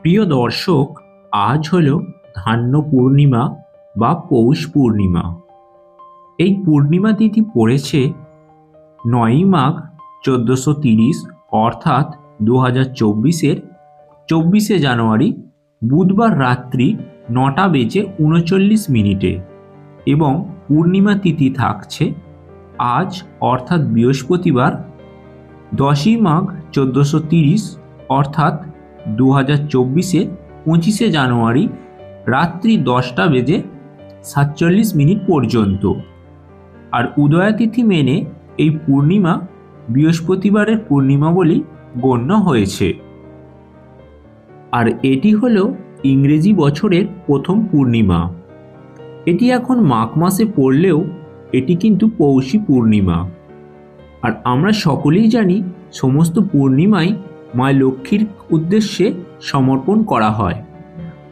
প্রিয় দর্শক, আজ হল ধান্য পূর্ণিমা বা পৌষ পূর্ণিমা। এই পূর্ণিমা তিথি পড়েছে নয়ই মাঘ চোদ্দোশো তিরিশ, অর্থাৎ দু হাজার চব্বিশের চব্বিশে জানুয়ারি, বুধবার রাত্রি নটা বেজে উনচল্লিশ মিনিটে এবং পূর্ণিমা তিথি থাকছে আজ, অর্থাৎ বৃহস্পতিবার, দশই মাঘ চোদ্দোশো তিরিশ, অর্থাৎ দু হাজার চব্বিশে পঁচিশে জানুয়ারি রাত্রি দশটা বেজে সাতচল্লিশ মিনিট পর্যন্ত। আর উদয়াতিথি মেনে এই পূর্ণিমা বৃহস্পতিবারের পূর্ণিমা বলেই গণ্য হয়েছে। আর এটি হল ইংরেজি বছরের প্রথম পূর্ণিমা। এটি এখন মাঘ মাসে পড়লেও এটি কিন্তু পৌষী পূর্ণিমা। আর আমরা সকলেই জানি সমস্ত পূর্ণিমাই মা লক্ষ্মীর উদ্দেশ্যে সমর্পণ করা হয়।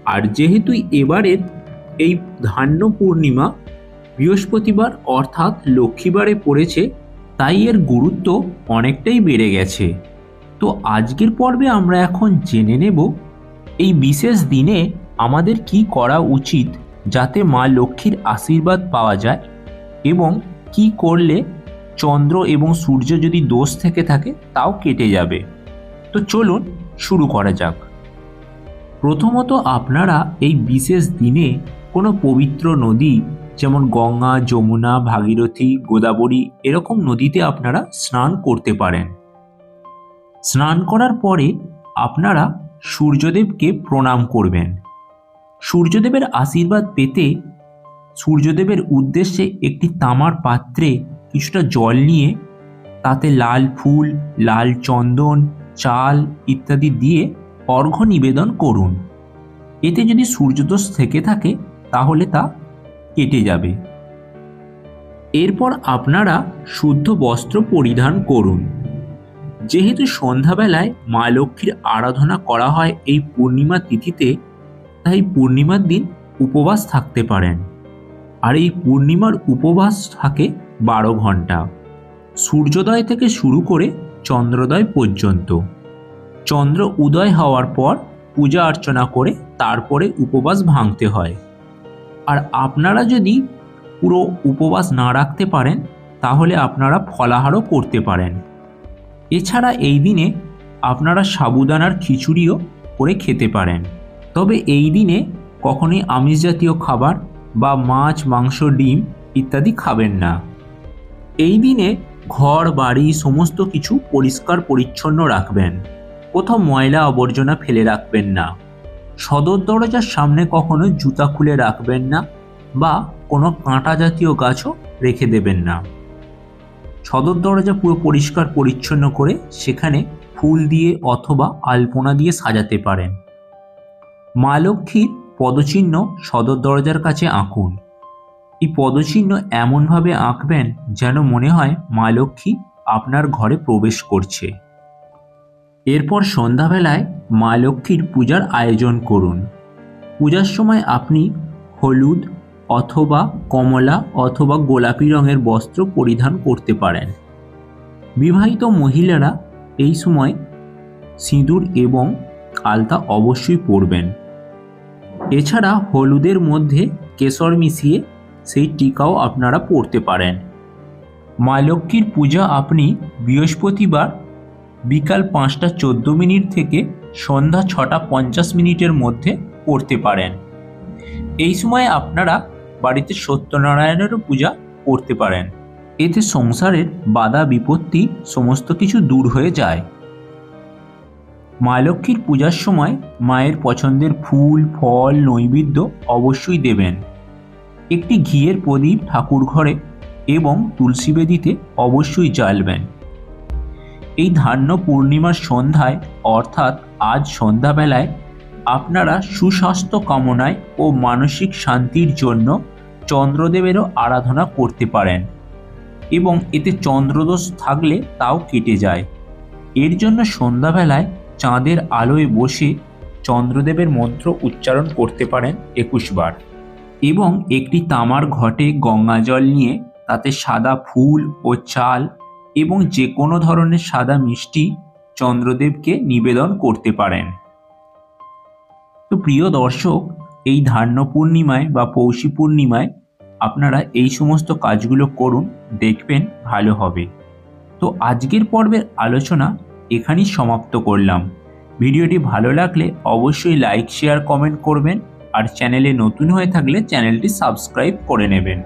আর যেহেতু এবারের এই ধান্য পূর্ণিমা বৃহস্পতিবার অর্থাৎ লক্ষ্মীবারে পড়েছে, তাই এর গুরুত্ব অনেকটাই বেড়ে গেছে। তো আজকের পর্বে আমরা এখন জেনে নেব, এই বিশেষ দিনে আমাদের কি করা উচিত যাতে মা লক্ষ্মীর আশীর্বাদ পাওয়া যায় এবং কি করলে চন্দ্র এবং সূর্য যদি দোষ থেকে থাকে, তাও কেটে যাবে। তো চলুন শুরু করা যাক। প্রথমত আপনারা এই বিশেষ দিনে কোনো পবিত্র নদী, যেমন গঙ্গা, যমুনা, ভাগীরথী, গোদাবরী, এরকম নদীতে আপনারা স্নান করতে পারেন। স্নান করার পরে আপনারা সূর্যদেবকে প্রণাম করবেন। সূর্যদেবের আশীর্বাদ পেতে সূর্যদেবের উদ্দেশ্যে একটি তামার পাত্রে কিছুটা জল নিয়ে তাতে লাল ফুল, লাল চন্দন চাল ইত্যাদি দিয়ে অর্ঘ্য নিবেদন করুন। এতে যদি সূর্যদোষ থেকে থাকে, তাহলে তা কেটে যাবে। এরপর আপনারা শুদ্ধ বস্ত্র পরিধান করুন। যেহেতু সন্ধ্যাবেলায় মা লক্ষ্মীর আরাধনা করা হয় এই পূর্ণিমা তিথিতে, তাই পূর্ণিমার দিন উপবাস থাকতে পারেন। আর এই পূর্ণিমার উপবাস থাকে বারো ঘণ্টা সূর্যোদয় থেকে শুরু করে চন্দ্রোদয় পর্যন্ত। চন্দ্র উদয় হওয়ার পর পূজা অর্চনা করে তারপরে উপবাস ভাঙতে হয়। আর আপনারা যদি পুরো উপবাস না রাখতে পারেন, তাহলে আপনারা ফলাহারও করতে পারেন। এছাড়া এই দিনে আপনারা সাবুদানার খিচুড়িও করে খেতে পারেন। তবে এই দিনে কখনোই আমিষ জাতীয় খাবার বা মাছ, মাংস, ডিম ইত্যাদি খাবেন না। এই দিনে ঘর, বাড়ি সমস্ত কিছু পরিষ্কার পরিচ্ছন্ন রাখবেন। কোথাও ময়লা আবর্জনা ফেলে রাখবেন না। সদর দরজার সামনে কখনো জুতা খুলে রাখবেন না বা কোনো কাঁটা জাতীয় গাছও রেখে দেবেন না। সদর দরজা পুরো পরিষ্কার পরিচ্ছন্ন করে সেখানে ফুল দিয়ে অথবা আলপনা দিয়ে সাজাতে পারেন। মা লক্ষ্মীর পদচিহ্ন সদর দরজার কাছে আঁকুন। এই পদচিহ্ন এমনভাবে আঁকবেন যেন মনে হয় মা লক্ষ্মী আপনার ঘরে প্রবেশ করছে। এরপর সন্ধ্যাবেলায় মা লক্ষ্মীর পূজার আয়োজন করুন। পূজার সময় আপনি হলুদ অথবা কমলা অথবা গোলাপি রঙের বস্ত্র পরিধান করতে পারেন। বিবাহিত মহিলারা এই সময় সিঁদুর এবং আলতা অবশ্যই পরবেন। এছাড়া হলুদের মধ্যে কেশর মিশিয়ে সেই টিকাও আপনারা পরতে পারেন। মা লক্ষ্মীর পূজা আপনি বৃহস্পতিবার বিকাল পাঁচটা চোদ্দ মিনিট থেকে সন্ধ্যা ছটা পঞ্চাশ মিনিটের মধ্যে করতে পারেন। এই সময় আপনারা বাড়িতে সত্যনারায়ণেরও পূজা করতে পারেন। এতে সংসারের বাধা বিপত্তি সমস্ত কিছু দূর হয়ে যায়। মা লক্ষ্মীর পূজার সময় মায়ের পছন্দের ফুল, ফল, নৈবেদ্য অবশ্যই দেবেন। একটি ঘিয়ের প্রদীপ ঠাকুর ঘরে এবং তুলসী বেদিতে অবশ্যই জ্বালবেন। এই ধান্য পূর্ণিমার সন্ধ্যায়, অর্থাৎ আজ সন্ধ্যাবেলায়, আপনারা সুস্বাস্থ্য কামনায় ও মানসিক শান্তির জন্য চন্দ্রদেবেরও আরাধনা করতে পারেন এবং এতে চন্দ্রদোষ থাকলে তাও কেটে যায়। এর জন্য সন্ধ্যাবেলায় চাঁদের আলোয় বসে চন্দ্রদেবের মন্ত্র উচ্চারণ করতে পারেন একুশ বার এবং একটি তামার ঘটে গঙ্গা জল নিয়ে তাতে সাদা ফুল ও চাল এবং যে কোনো ধরনের সাদা মিষ্টি চন্দ্রদেবকে নিবেদন করতে পারেন। তো প্রিয় দর্শক, এই ধান্য পূর্ণিমায় বা পৌষী পূর্ণিমায় আপনারা এই সমস্ত কাজগুলো করুন, দেখবেন, ভালো হবে। তো আজকের পর্বের আলোচনা এখানেই সমাপ্ত করলাম। ভিডিওটি ভালো লাগলে অবশ্যই লাইক, শেয়ার, কমেন্ট করবেন আর চ্যানেলে নতুন হয়ে থাকলে চ্যানেলটি সাবস্ক্রাইব করে নেবেন।